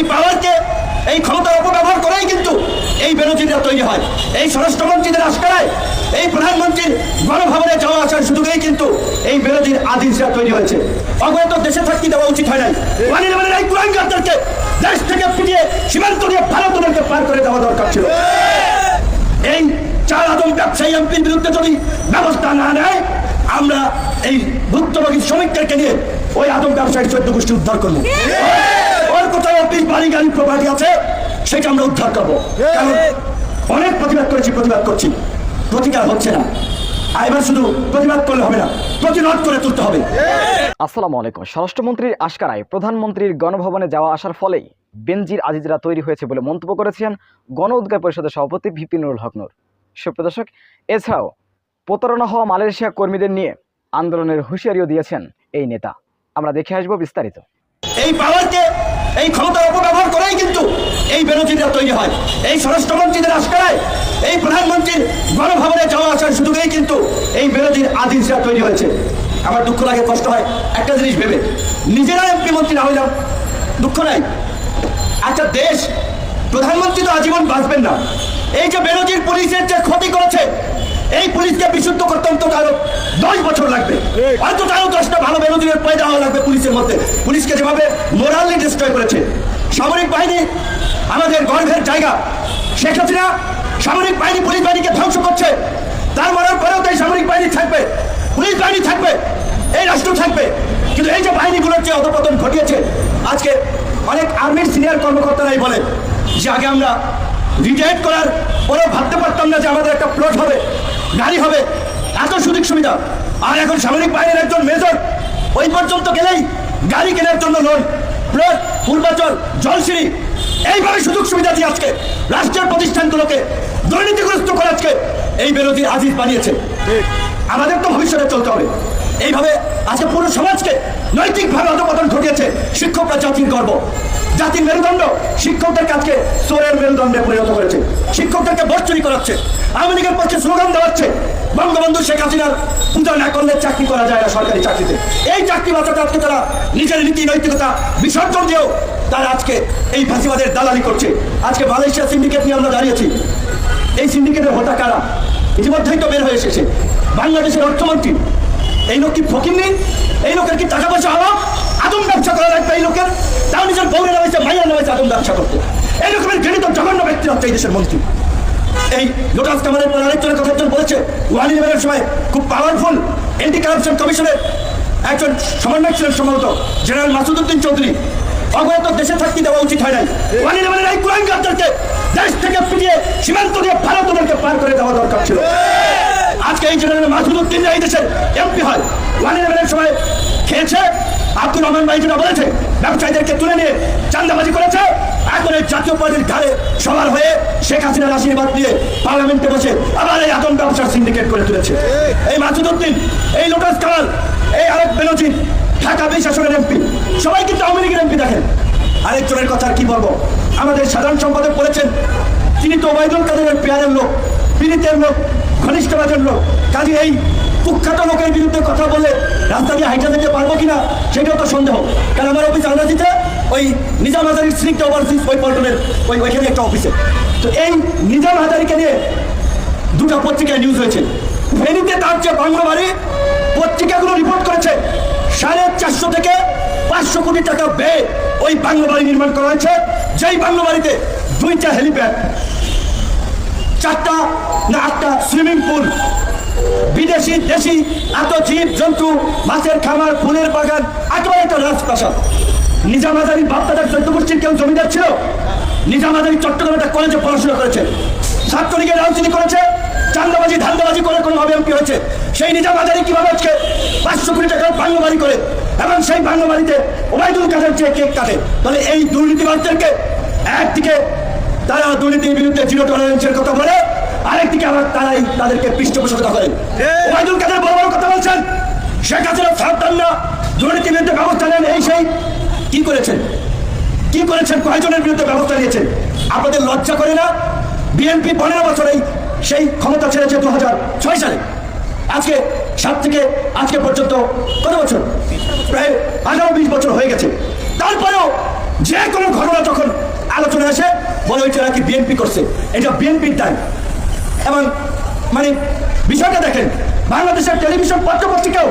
এই পাওয়ারকে এই ক্ষমতার অপব্যবহার করেই কিন্তু এই বেরোজিরা তৈরি হয়। এই স্বরাষ্ট্রমন্ত্রীদের আশকারায় এই প্রধানমন্ত্রীর গণভবনে যাওয়া আসার সুযোগেই কিন্তু এই বিরোধীর আদিজরা তৈরি হয়েছে। অগত দেশে থাকতে দেওয়া উচিত হয় নাই। এই কুরাঙ্গারদেরকে দেশ থেকে পিটিয়ে সীমান্ত দিয়ে ভারত ওদেরকে পার করে দেওয়া দরকার ছিল। এই চার আদম ব্যবসায়ী এমপির বিরুদ্ধে যদি ব্যবস্থা না নেয়, আমরা এই ভুক্তভোগী শ্রমিকদেরকে নিয়ে ওই আদম ব্যবসায়ী চোদ্দ গোষ্ঠী উদ্ধার করব। কোথায় অফিস বাড়ি গাড়ি প্রপার্টি আছে? সেটা আমরা উদ্ধার করব। কারণ অনেক প্রতিবাদ করেছি প্রতিবাদ করছি। প্রতিকার হচ্ছে না। এবার শুধু প্রতিবাদ করলে হবে না প্রতিরোধ করে তুলতে হবে। আসসালামু আলাইকুম। স্বরাষ্ট্রমন্ত্রীর আশকারায় প্রধানমন্ত্রীর গণভবনে যাওয়া আসার ফলেই বেনজির আজিজরা তৈরি হয়েছে বলে মন্তব্য করেছেন গণ উদ্গার পরিষদের সভাপতি ভিপি নুরুল হক নূর। সুপ্রদর্শক এছাড়াও প্রতারণা হওয়া মালয়েশিয়া কর্মীদের নিয়ে আন্দোলনের হুঁশিয়ারিও দিয়েছেন এই নেতা। আমরা দেখে আসব বিস্তারিত। এই পাওয়ারকে এই ক্ষমতার অপব্যবহার করেই কিন্তু এই বিরোধীরা তৈরি হয়। এই স্বরাষ্ট্রমন্ত্রীদের আশকারায় এই প্রধানমন্ত্রীর গণভবনে যাওয়া আসার সুযোগেই কিন্তু এই বিরোধীর আদিজরা তৈরি হয়েছে। আমার দুঃখ লাগে, কষ্ট হয়। একটা জিনিস ভেবে। নিজেরা এমপি মন্ত্রী না হইলাম, দুঃখ নাই। একটা দেশ, প্রধানমন্ত্রী তো আজীবন বাঁচবেন না। এই যে বেরোজির পুলিশের যে ক্ষতি করেছে এই পুলিশকে বিশুদ্ধ করতে অন্তত আরও দশ বছর লাগবে। অন্তত আরও দশটা ভালো বেরোজির পয়দা হওয়া লাগবে পুলিশের মধ্যে। পুলিশকে যেভাবে মোরালি ডিস্ট্রয় করেছে। সামরিক বাহিনী আমাদের গর্ভের জায়গা। শেখ হাসিনা সামরিক বাহিনী পুলিশ বাহিনীকে ধ্বংস করছে। তার মরার পরেও তাই সামরিক বাহিনী থাকবে। পুলিশ বাহিনী থাকবে। এই রাষ্ট্র থাকবে। কিন্তু এই যে বাহিনীগুলোর যে অধপতন ঘটিয়েছে আজকে অনেক আর্মির সিনিয়র কর্মকর্তারাই বলে যে আগে আমরা রিটায়ার করার পরেও ভাবতে পারতাম না যে আমাদের একটা প্লট হবে গাড়ি হবে এত সুযোগ সুবিধা। আর এখন সামরিক বাহিনীর একজন মেজর ওই পর্যন্ত গেলেই গাড়ি কেনার জন্য লোন প্লট পূর্বাচল জলসিঁড়ি এইভাবে সুযোগ সুবিধা দিয়ে আজকে রাষ্ট্রের প্রতিষ্ঠানগুলোকে দুর্নীতিগ্রস্ত করে আজকে এই বিরোধী আজিজ বানিয়েছে। আমাদের তো ভবিষ্যতে চলতে হবে। এইভাবে আজকে পুরো সমাজকে নৈতিকভাবে অধপতন ঘটিয়েছে শিক্ষকরা জাতির গর্ব। জাতির মেরুদণ্ড শিক্ষকদের কাছে সোরের মেরুদণ্ডে পরিণত করেছে। শিক্ষকদেরকে বর্চরি করাচ্ছে। আওয়ামী লীগের পক্ষে স্লোগান দেওয়াচ্ছে, বঙ্গবন্ধু শেখ হাসিনার পূজা না করলে চাকরি করা যায় না সরকারি চাকরিতে। এই চাকরি বাঁচাতে আজকে তারা নিজের নীতি, নৈতিকতা বিসর্জন দিয়েও তারা আজকে এই ফাঁসিবাদের দালালি করছে। আজকে মালয়েশিয়া সিন্ডিকেট নিয়ে আমরা দাঁড়িয়েছি। এই সিন্ডিকেটের হোতা কারা ইতিমধ্যেই তো বের হয়ে এসেছে। বাংলাদেশের অর্থমন্ত্রী এই লোক কি ফকির নেই? এই লোকের কি টাকা পয়সা হওয়া আদম ব্যবসা করা লাগবে এই লোকের। তাও নিজের বউরে নামাইছে মাইয়া নামাইছে আদম ব্যবসা করতে। এই রকমের ঘৃণিত, জঘন্য ব্যক্তি হচ্ছে এই দেশের মন্ত্রী। এই লোটাস কামালের পর আরেকজনের কথা একজন বলেছে ওয়ান ইলেভেনের সময় খুব পাওয়ারফুল এন্টি কারাপশন কমিশনের একজন সমন্বয়ক ছিলেন সম্ভবত জেনারেল মাসুদুদ্দিন চৌধুরী। অবৈধ দেশে থাকতে দেওয়া উচিত হয় নাই। ওয়ান ইলেভেনের এই কুরাঙ্গারদেরকে দেশ থেকে পিটিয়ে সীমান্ত দিয়ে ভারত ওদেরকে পার করে দেওয়া দরকার ছিল আজকে এই জেনারেল মাসুদুদ্দিন এই দেশের এমপি হয়। ওয়ান সময় খেয়েছে, আব্দুর রহমান ভাই যেটা বলেছে, ব্যবসায়ীদেরকে তুলে নিয়ে চান্দাবাজি করেছে। এখন এই জাতীয় পার্টির ঘাড়ে সবার হয়ে শেখ হাসিনার আশীর্বাদ দিয়ে পার্লামেন্টে বসে আবার এই আদম ব্যবসার সিন্ডিকেট করে তুলেছে। এই মাসুদুদ্দিন এই লোটাস কামাল, এই আরেক বেনজির, ঢাকা বিশ আসনের এমপি। সবাই কিন্তু আওয়ামী লীগের এমপি দেখেন। আরেকজনের কথা কি বলব? আমাদের সাধারণ সম্পাদক বলেছেন, তিনি তো ওবায়দুল কাদেরের পেয়ারের লোক পীড়িতের লোক ঘনিষ্ঠবাদের লোক। কাজে এই কুখ্যাত লোকের বিরুদ্ধে কথা বলে রাস্তা দিয়ে হাইটা যেতে পারব কিনা, সেটাও তো সন্দেহ। কারণ আমার অফিস আন্দাজিতে ওই নিজাম হাজারির স্নিগ্ধ ওভারসিজ ওই পল্টনের, ওই ওইখানে একটা অফিসে তো এই নিজাম হাজারিকে নিয়ে দুটো পত্রিকায় নিউজ হয়েছে। ফেনীতে তার যে বাংলা বাড়ি পত্রিকাগুলো রিপোর্ট করেছে, সাড়ে চারশো থেকে পাঁচশো কোটি টাকা ব্যয় ওই বাংলা বাড়ি নির্মাণ করা হয়েছে, যেই বাংলা বাড়িতে দুইটা হেলিপ্যাড, চারটা না আটটা সুইমিং পুল বিদেশি, দেশি এত জীব জন্তু, মাছের খামার, ফুলের বাগান, একেবারে একটা রাজপ্রাসাদ। নিজামাজারি বাপদাদার চৈত্য গোষ্ঠীর কেউ জমিদার ছিল? নিজামাজারি চট্টগ্রামে একটা কলেজে পড়াশোনা করেছে। ছাত্রলীগের রাজনীতি করেছে চান্দাবাজি ধান্দাবাজি করে কোনোভাবে এমপি হয়েছে। সেই নিজামাজারি কীভাবে আজকে পাঁচশো কোটি টাকার বাংলা বাড়ি করে? এবং সেই বাংলা বাড়িতে ওবায়দুল কাদের চেয়ে কেক কাটে, তাহলে এই দুর্নীতিবাদদেরকে একদিকে তারা দুর্নীতির বিরুদ্ধে জিরো টলারেন্সের কথা বলে আরেকদিকে আবার তারাই তাদেরকে পৃষ্ঠপোষকতা করে। ওবায়দুল কাদের বড় বড় কথা বলছেন। শেখ হাসিনা সাবধান না। দুর্নীতির বিরুদ্ধে ব্যবস্থা নেন। এই সেই কি করেছেন? কি করেছেন? কয়জনের বিরুদ্ধে ব্যবস্থা নিয়েছেন? আপনাদের লজ্জা করে না? বিএনপি পনেরো বছরেই সেই ক্ষমতা ছেড়েছে দু হাজার ছয় সালে। আজকে সাত থেকে আজকে পর্যন্ত কত বছর? প্রায় আঠারো বিশ বছর হয়ে গেছে। তারপরেও যে কোনো ঘটনা যখন আলোচনা আসে বলে ওইটা নাকি বিএনপি করছে। এটা বিএনপির দায়। এবং মানে বিষয়টা দেখেন, বাংলাদেশের টেলিভিশন পত্রপত্রিকাও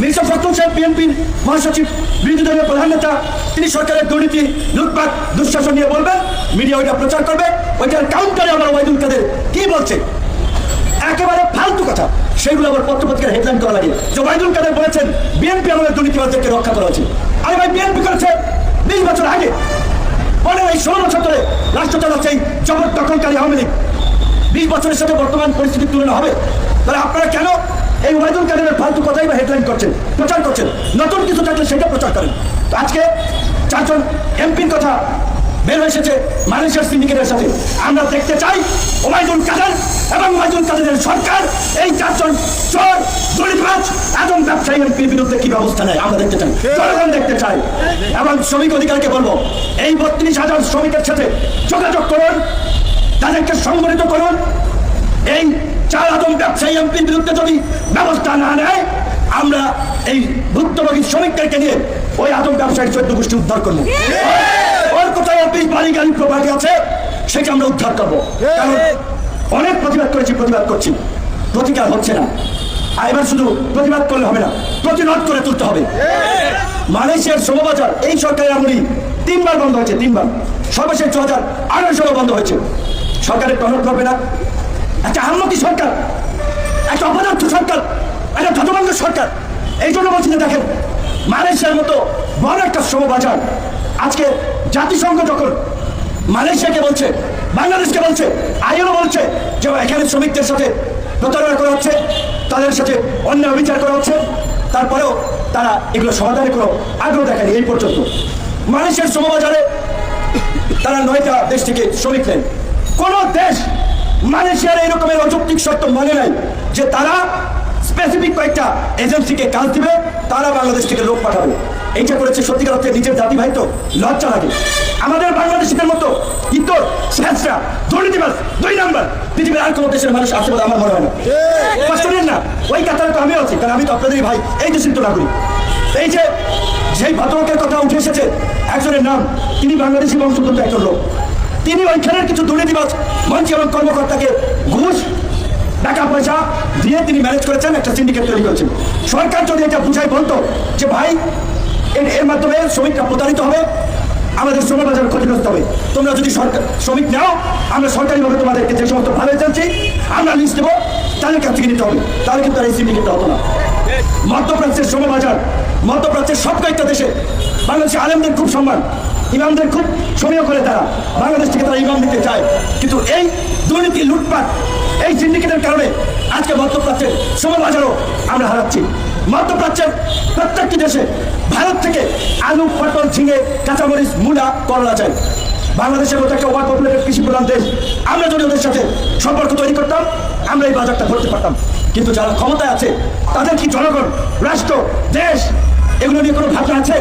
মির্জা ফখরুল সাহেব বিএনপির মহাসচিব, বিরোধী দলের প্রধান নেতা, তিনি সরকারের দুর্নীতি, লুটপাট, দুঃশাসন নিয়ে বলবেন, মিডিয়া ওইটা প্রচার করবে, ওইটার কাউন্টারে আবার ওয়াইদুল কাদের কি বলছে? একেবারে ফালতু কথা। সেগুলো আবার পত্রপত্রিকার হেডলাইন করা লাগে। যে ওয়াইদুল কাদের বলেছেন, বিএনপি আমাদের দুর্নীতিবাদদেরকে রক্ষা করা উচিত। আরে ভাই, বিএনপি করেছে বিশ বছর আগে। পরে এই ষোলো বছর ধরে রাষ্ট্র চালাচ্ছে এই জবর দখলকারী আওয়ামী লীগ। বিশ বছরের সাথে বর্তমান পরিস্থিতির তুলনা হবে? তাহলে আপনারা কেন এই ওবায়দুল কাদেরের ফালতু কথাই বা হেডলাইন করছেন, প্রচার করছেন? নতুন কিছু থাকলে সেটা প্রচার করেন। আজকে চারজন এমপির কথা বের হয়ে এসেছে মালয়েশিয়ার সিন্ডিকেটের সাথে। আমরা দেখতে চাই ওবায়দুল কাদের এবং ওবায়দুল কাদেরের সরকার এই চারজন চোর দলিতবাজ এবং ব্যবসায়ী এমপির বিরুদ্ধে কি ব্যবস্থা নেয়? আমরা দেখতে চাই। জনগণ দেখতে চাই এবং শ্রমিক অধিকারকে বলব, এই বত্রিশ হাজার শ্রমিকের সাথে যোগাযোগ করুন। তাদেরকে সংগঠিত করুন। এই চার আদম ব্যবসায়ী এমপির বিরুদ্ধে যদি ব্যবস্থা না নেয়, আমরা এই ভুক্তভোগী শ্রমিকদেরকে নিয়ে ওই আদম ব্যবসায়ীর চোদ্দ গোষ্ঠী উদ্ধার করব। ওর কোথায় অফিস, বাড়ি, গাড়ি, প্রপার্টি আছে, সেটা আমরা উদ্ধার করব। কারণ অনেক প্রতিবাদ করেছি, প্রতিবাদ করছি। প্রতিকার হচ্ছে না। এবার শুধু প্রতিবাদ করলে হবে না, প্রতিরোধ করে তুলতে হবে। মালয়েশিয়ার শ্রমবাজার এই সরকারের আমলি তিনবার বন্ধ হয়েছে, তিনবার। সর্বশেষ দু হাজার আঠারো বন্ধ হয়েছে। সরকারের টনক করবে না। একটা আহমতি সরকার? একটা অপদার্থ সরকার? একটা ধতভঙ্গ সরকার? এই জন্য বলছি না দেখেন, মালয়েশিয়ার মতো বড় একটা শ্রমবাজার আজকে জাতিসংঘ যখন মালয়েশিয়াকে বলছে, বাংলাদেশকে বলছে আইনও বলছে যে এখানে শ্রমিকদের সাথে প্রতারণা করা হচ্ছে, তাদের সাথে অন্য অবিচার করা হচ্ছে, তারপরেও তারা এগুলো সমাধানে কোনো আগ্রহ দেখায়নি এই পর্যন্ত। মালয়েশিয়ার শ্রমবাজারে তারা নয়টা দেশ থেকে শ্রমিক নেন। কোন দেশ মালয়েশিয়ার এই রকমের অযৌক্তিক শর্ত মানে নাই যে তারা স্পেসিফিক কয়েকটা এজেন্সিকে কাজ দিবে, তারা বাংলাদেশ থেকে লোক পাঠাবে। এইটা করেছে সত্যিকার অর্থে নিজের জাতি ভাই তো, লজ্জা লাগে। আমাদের বাংলাদেশিদের মতো ইতর, শেষরা দুর্নীতিবাস দুই নাম্বার, পৃথিবীর আর কোনো দেশের মানুষ আছে বলে আমার মনে হয় না। কষ্ট না, ওই কাতারে তো আমিও আছি, কারণ আমি তো আপনাদেরই ভাই, এই দেশের তো নাগরিক। এই যে, যেই ভদ্রলোকের কথা উঠে এসেছে, একজনের নাম, তিনি বাংলাদেশি বংশোদ্ভূত একজন লোক। তিনি ওইখানের কিছু দুর্নীতিবাজ মঞ্চ এবং কর্মকর্তাকে ঘুষ, টাকা পয়সা দিয়ে তিনি ম্যানেজ করেছেন, একটা সিন্ডিকেট তৈরি করেছেন। সরকার যদি এটা বুঝাই বলতো যে, ভাই, এর মাধ্যমে শ্রমিকরা প্রতারিত হবে, আমাদের শ্রম বাজার ক্ষতিগ্রস্ত হবে। তোমরা যদি সরকার, শ্রমিক নাও, আমরা সরকারিভাবে তোমাদেরকে যে সমস্ত ভালো এজেন্সি আমরা লিস্ট দেবো, তাদের কাছ থেকে নিতে হবে। তাহলে কিন্তু আর এই সিন্ডিকেটটা হতো না। মধ্যপ্রাচ্যের শ্রম বাজার মধ্যপ্রাচ্যের সব কয়েকটা দেশে বাংলাদেশে আলেমদের খুব সম্মান। ইমামদের খুব সময় করে তারা বাংলাদেশ থেকে তারা ইমাম দিতে চায়। কিন্তু এই দুর্নীতি, লুটপাট, এই সিন্ডিকেটের কারণে আজকে মধ্যপ্রাচ্যের শ্রমবাজারও আমরা হারাচ্ছি। মধ্যপ্রাচ্যের প্রত্যেকটি দেশে ভারত থেকে আলু, পটল, ঝিঙে, কাঁচামরিচ, মূলা করলা চাই বাংলাদেশের মতো একটা ওয়ার পপুলেটেড কৃষি প্রধান দেশ, আমরা যদি ওদের সাথে সম্পর্ক তৈরি করতাম, আমরা এই বাজারটা ধরতে পারতাম। কিন্তু যারা ক্ষমতায় আছে, তাদের কি জনগণ, রাষ্ট্র, দেশ এগুলো নিয়ে কোনো ভাবনা আছে?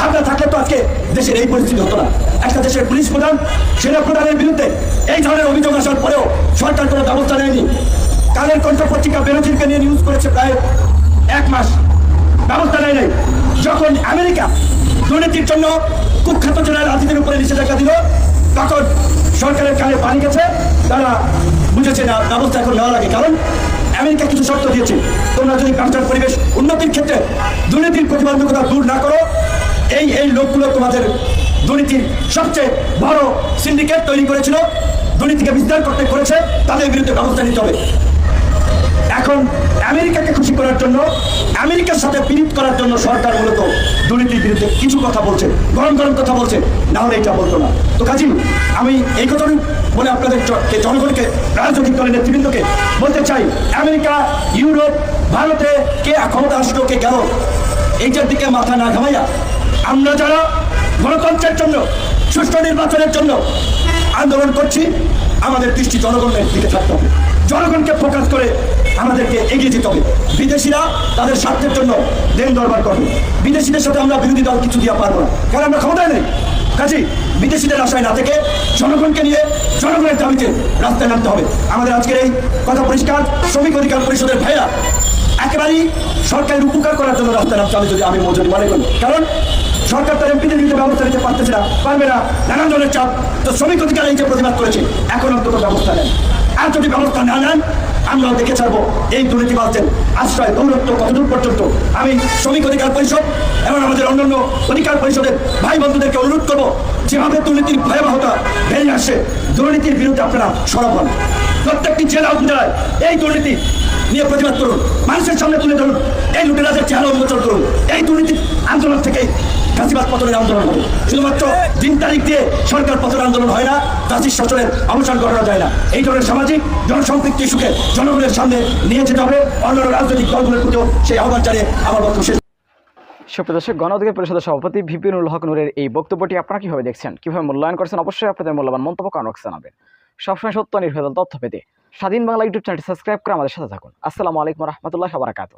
ভাবনা থাকলে তো আজকে দেশের এই পরিস্থিতি হতো না। একটা দেশের পুলিশ প্রধান, সেনা প্রধানের বিরুদ্ধে এই ধরনের অভিযোগ আসার পরেও সরকার কোনো ব্যবস্থা নেয়নি। কালের কণ্ঠ পত্রিকা বেরোজিরকে নিয়ে নিউজ করেছে প্রায় এক মাস। ব্যবস্থা নেয় নাই। যখন আমেরিকা দুর্নীতির জন্য কুখ্যাত জেলার রাজনীতির উপরে নিষেধাজ্ঞা দিল, তখন সরকারের কানে পানি গেছে। তারা বুঝেছে না, ব্যবস্থা এখন নেওয়া লাগে। কারণ আমেরিকা কিছু শর্ত দিয়েছে। তোমরা যদি কালচার পরিবেশ উন্নতির ক্ষেত্রে দুর্নীতির প্রতিবন্ধকতা দূর না করো, এই এই লোকগুলো তোমাদের দুর্নীতির সবচেয়ে বড় সিন্ডিকেট তৈরি করেছিল, দুর্নীতিকে বিস্তার করতে করেছে, তাদের বিরুদ্ধে ব্যবস্থা নিতে হবে। এখন আমেরিকাকে খুশি করার জন্য, আমেরিকার সাথে পীড়িত করার জন্য সরকার মূলত দুর্নীতির বিরুদ্ধে কিছু কথা বলছে, গরম গরম কথা বলছে, না হলে এটা বলতো না। তো কাজী, আমি এই কথাটি বলে আপনাদের জনগণকে, রাজনৈতিক দলের নেতৃবৃন্দকে বলতে চাই, আমেরিকা, ইউরোপ, ভারতে কে ক্ষমতা আসলো, কে গেল, এইটার দিকে মাথা না ঘামাইয়া আমরা যারা গণতন্ত্রের জন্য, সুষ্ঠু নির্বাচনের জন্য আন্দোলন করছি, আমাদের দৃষ্টি জনগণের দিকে থাকতে হবে। জনগণকে ফোকাস করে আমাদেরকে এগিয়ে যেতে হবে। বিদেশিরা তাদের স্বার্থের জন্য দেন দরবার করবে। বিদেশিদের সাথে আমরা বিরোধী দল কিছু দিয়ে পারব না। কারণ আমরা ক্ষমতায় নেই। কাজে, বিদেশিদের আশায় না থেকে জনগণকে নিয়ে জনগণের দাবিতে রাস্তায় নামতে হবে। আমাদের আজকের এই কথা পরিষ্কার। শ্রমিক অধিকার পরিষদের ভাইরা, একেবারেই সরকারের উপকার করার জন্য রাস্তায় নামতে আমি যদি আমি মজুরি মনে করি। কারণ সরকার তার এমপিদের বিরুদ্ধে ব্যবস্থা নিতে পারতেছে না, পারবে না। নানান ধরনের চাপ। তো শ্রমিক অধিকার এই যে প্রতিবাদ করেছে, এখন অন্তত ব্যবস্থা নেন। আর যদি ব্যবস্থা না নেন, আমরা দেখে ছাড়বো। এই দুর্নীতি দুর্নীতিবাজদের আশ্রয় দৌরত্ব কতদূর পর্যন্ত? আমি শ্রমিক অধিকার পরিষদ এবং আমাদের অন্যান্য অধিকার পরিষদের ভাই বন্ধুদেরকে অনুরোধ করব, যেভাবে দুর্নীতির ভয়াবহতা বেরিয়ে আসে, দুর্নীতির বিরুদ্ধে আপনারা সরব হন। প্রত্যেকটি জেলা উপজেলায় এই দুর্নীতি নিয়ে প্রতিবাদ করুন। মানুষের সামনে তুলে ধরুন। এই লুটেরাজের চেহারা উন্মোচন করুন। এই দুর্নীতি আন্দোলন থেকে ফাঁসিবাদ পতনের আন্দোলন হবে। শুধুমাত্র দিন তারিখ দিয়ে সরকার পতন আন্দোলন হয় না ফাঁসির শাসনের অবসান করানো যায় না। এই ধরনের সামাজিক জনসম্পৃক্তি ইস্যুকে জনগণের সামনে নিয়ে যেতে হবে। অন্যান্য রাজনৈতিক দলগুলোর প্রতিও সেই আহ্বান জানিয়ে আমার বক্তব্য শেষ। সুপ্রদর্শক গণ অধিকার পরিষদের সভাপতি ভিপিনুল হক নূরের এই বক্তব্যটি আপনারা কীভাবে দেখছেন? কীভাবে মূল্যায়ন করছেন? অবশ্যই আপনাদের মূল্যবান মন্তব্য কারণ জানাবেন। সবসময় সত্য নির্ভেজাল তথ্য পেতে স্বাধীন বাংলা ইউটিউব চ্যানেলটি সাবস্ক্রাইব করে আমাদের সাথে থাকুন। আসসালামু আলাইকুম রহমতুল্লাহ বারাকাতু